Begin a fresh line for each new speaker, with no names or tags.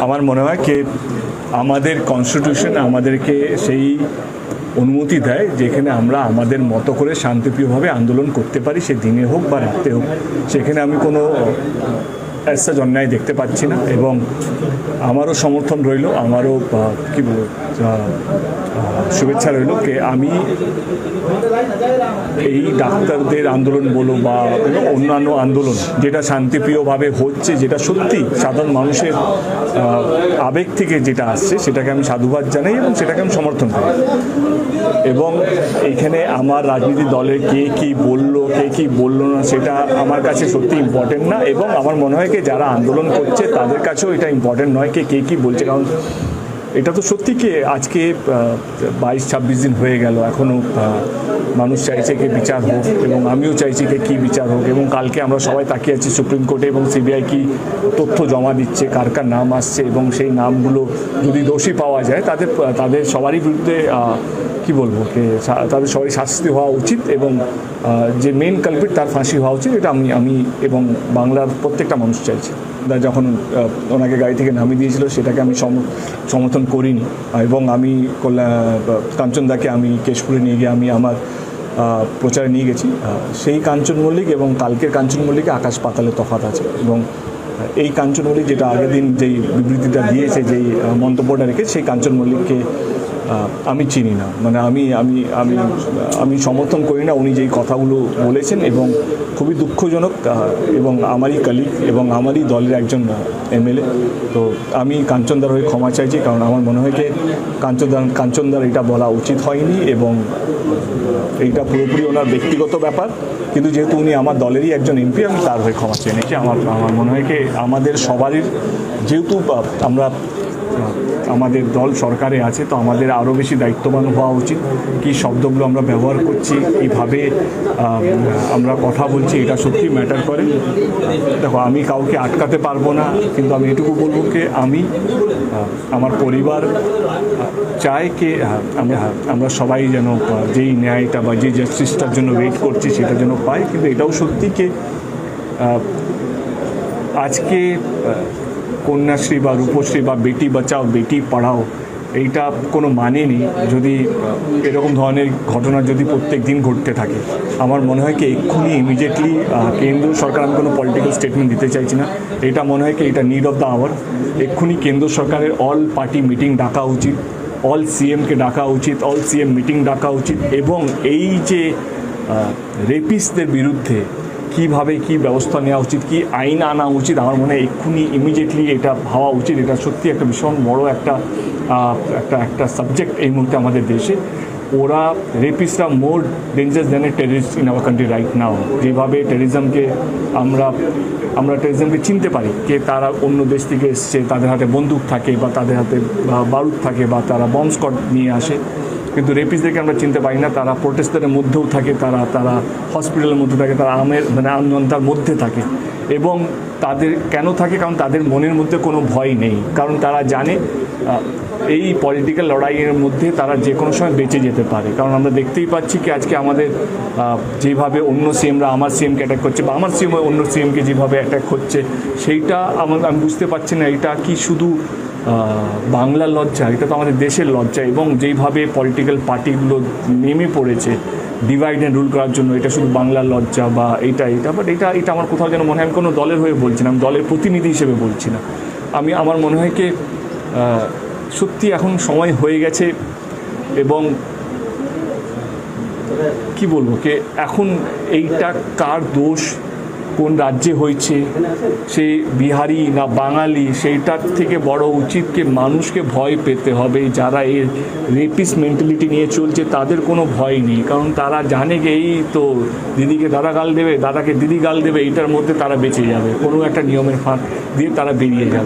আমার মনে হয় কে আমাদের কনস্টিটিউশন আমাদেরকে সেই অনুমতি দেয় যেখানে আমরা আমাদের মতো করে শান্তিপ্রিয়ভাবে আন্দোলন করতে পারি, সে দিনে হোক বা রাতে হোক। সেখানে আমি কোনো অ্যাসাজ অন্যায় দেখতে পাচ্ছি না এবং আমারও সমর্থন রইল, আমারও কি বলব শুভেচ্ছা রইল কে আমি এই ডাক্তারদের আন্দোলন বলো বা অন্যান্য আন্দোলন, যেটা শান্তিপ্রিয়ভাবে হচ্ছে, যেটা সত্যি সাধারণ মানুষের আবেগ থেকে যেটা আসছে, সেটাকে আমি সাধুবাদ জানাই এবং সেটাকে আমি সমর্থন করি। এবং এখানে আমার রাজনীতি দলের কে কি বলল, কে কি বলল না, সেটা আমার কাছে সত্যি ইম্পর্টেন্ট না এবং আমার মনে হয় কি যারা আন্দোলন করছে তাদের কাছেও এটা ইম্পর্টেন্ট নয় কে কে কী বলছে কারণ এটা তো সত্যি কি আজকে বাইশ, ছাব্বিশ দিন হয়ে গেল এখনও মানুষ চাইছে কি বিচার হোক, এবং আমিও চাইছি কি কী বিচার হোক, এবং কালকে আমরা সবাই তাকিয়ে আছি সুপ্রিম কোর্টে, এবং সিবিআই কি তথ্য জমা দিচ্ছে, কার কার নাম আসছে, এবং সেই নামগুলো যদি দোষী পাওয়া যায়, তাদের তাদের সবারই বিরুদ্ধে কি বলব যে সা- তাদের সবারই শাস্তি হওয়া উচিত, এবং যে মেন কালপিট তার ফাঁসি হওয়া উচিত, এটা আমি আমি এবং বাংলার প্রত্যেকটা মানুষ চাইছি। যখন ওনাকে গাড়ি থেকে নামিয়ে দিয়েছিল, সেটাকে আমি সমর্থন করিনি। এবং আমি কাঞ্চনদাকে আমি কেশপুরে নিয়ে গিয়ে আমি আমার প্রচারে নিয়ে গেছি। সেই কাঞ্চন মল্লিক এবং কালকের কাঞ্চন মল্লিকে আকাশ পাতালে তফাত আছে। এবং এই কাঞ্চন মল্লিক যেটা আগের দিন যেই বিবৃতিটা দিয়েছে, যেই মন্তব্যটা রেখে, সেই কাঞ্চন মল্লিককে আমি চিনি না। মানে আমি আমি আমি আমি সমর্থন করি না উনি যেই কথাগুলো বলেছেন এবং খুবই দুঃখজনক এবং আমারই কালিগ এবং আমারই দলের একজন এমএলএ। তো আমি কাঞ্চনদার হয়ে ক্ষমা চাইছি, কারণ আমার মনে হয় যে কাঞ্চনদার কাঞ্চনদার এটা বলা উচিত হয়নি এবং এইটা পুরোপুরি ওনার ব্যক্তিগত ব্যাপার। কিন্তু যেহেতু উনি আমার দলেরই একজন এমপি, আমি তার হয়ে ক্ষমা নিচ্ছি আমার আমার মনে হয় কি, আমাদের সবারই, যেহেতু আমরা আমাদের দল সরকারে আছে, তো আমাদের আরও বেশি দায়িত্ববান হওয়া উচিত। কী শব্দগুলো আমরা ব্যবহার করছি, কীভাবে আমরা কথা বলছি, এটা সত্যি ম্যাটার করে। দেখো, আমি কাউকে আটকাতে পারব না, কিন্তু আমি এটুকু বলব কি, আমি আমার পরিবার চায় কি আমরা সবাই যেন যেই ন্যায়টা বা যে জাস্টিসটার জন্য ওয়েট করছি, সেটা যেন পাই। কিন্তু এটাও সত্যি কে আজকে কন্যাশ্রী বা রূপশ্রী বা বেটি বাঁচাও, বেটি পড়াও, এইটা কোনো মানে নেই। যদি এরকম ধরনের ঘটনা যদি প্রত্যেক দিন ঘটতে থাকে, আমার মনে হয় কি এক্ষুনি ইমিডিয়েটলি কেন্দ্র সরকার, আমি কোনো পলিটিক্যাল স্টেটমেন্ট দিতে চাইছি না। এটা মনে হয় কি এটা নিড অফ দ্য আওয়ার এক্ষুনি কেন্দ্র সরকারের অল পার্টি মিটিং ডাকা উচিত অল সিএমকে ডাকা উচিত অল সিএম মিটিং ডাকা উচিত এবং এই যে রেপিসদের বিরুদ্ধে কীভাবে কি ব্যবস্থা নেওয়া উচিত, কি আইন আনা উচিত, আমার মনে হয় এক্ষুনি ইমিডিয়েটলি এটা ভাবা উচিত। এটা সত্যি একটা ভীষণ বড় একটা একটা একটা সাবজেক্ট এই মুহূর্তে আমাদের দেশে। ওরা রেপিসরা more danger than a terrorist in our country right now যেভাবে টেরিজমকে আমরা আমরা টেরিজমকে চিনতে পারি, কে তারা অন্য দেশ থেকে এসছে, তাদের হাতে বন্দুক থাকে বা তাদের হাতে বারুদ থাকে বা তারা বম্ব স্কট নিয়ে আসে। কিন্তু রেপিসদেরকে আমরা চিনতে পারি না, তারা প্রোটেস্টারের মধ্যেও থাকে, তারা তারা হসপিটালের মধ্যে থাকে, তারা আমের মানে আমজনতার মধ্যে থাকে। এবং তাদের কেন থাকে? কারণ তাদের মনের মধ্যে কোনো ভয় নেই। কারণ তারা জানে এই পলিটিক্যাল লড়াইয়ের মধ্যে তারা যে কোনো সময় বেঁচে যেতে পারে। কারণ আমরা দেখতেই পাচ্ছি কি, আজকে আমাদের যেভাবে অন্য সিএমরা আমার সিএমকে অ্যাটাক করছে বা আমার সিএম অন্য সিএমকে যেভাবে অ্যাটাক হচ্ছে সেইটা আমার, আমি বুঝতে পারছি না। এটা কি শুধু বাংলার লজ্জা? এটা তো আমাদের দেশের লজ্জা। এবং যেইভাবে পলিটিক্যাল পার্টিগুলো নেমে পড়েছে ডিভাইড অ্যান্ড রুল করার জন্য, এটা শুধু বাংলার লজ্জা বা এটা এটা বাট এটা এটা আমার কোথাও যেন মনে হয় আমি কোনো দলের হয়ে বলছি না আমি দলের প্রতিনিধি হিসেবে বলছি না আমি, আমার মনে হয় কি সত্যি এখন সময় হয়ে গেছে এবং কি বলব, কে এখন এইটা কার দোষ? কোন রাজ্যে হয়েছে, সে বিহারি না বাঙালি, সেইটার থেকে বড় উচিত কি মানুষকে ভয় পেতে হবে। যারা এর রেপিস মেন্টালিটি নিয়ে চলছে, তাদের কোনো ভয় নেই। কারণ তারা জানে যে এই তো দিদিকে দাদা গাল দেবে, দাদাকে দিদি গাল দেবে এটার মধ্যে তারা বেঁচে যাবে। কোনো একটা নিয়মের ফাঁক দিয়ে তারা বেরিয়ে যাবে।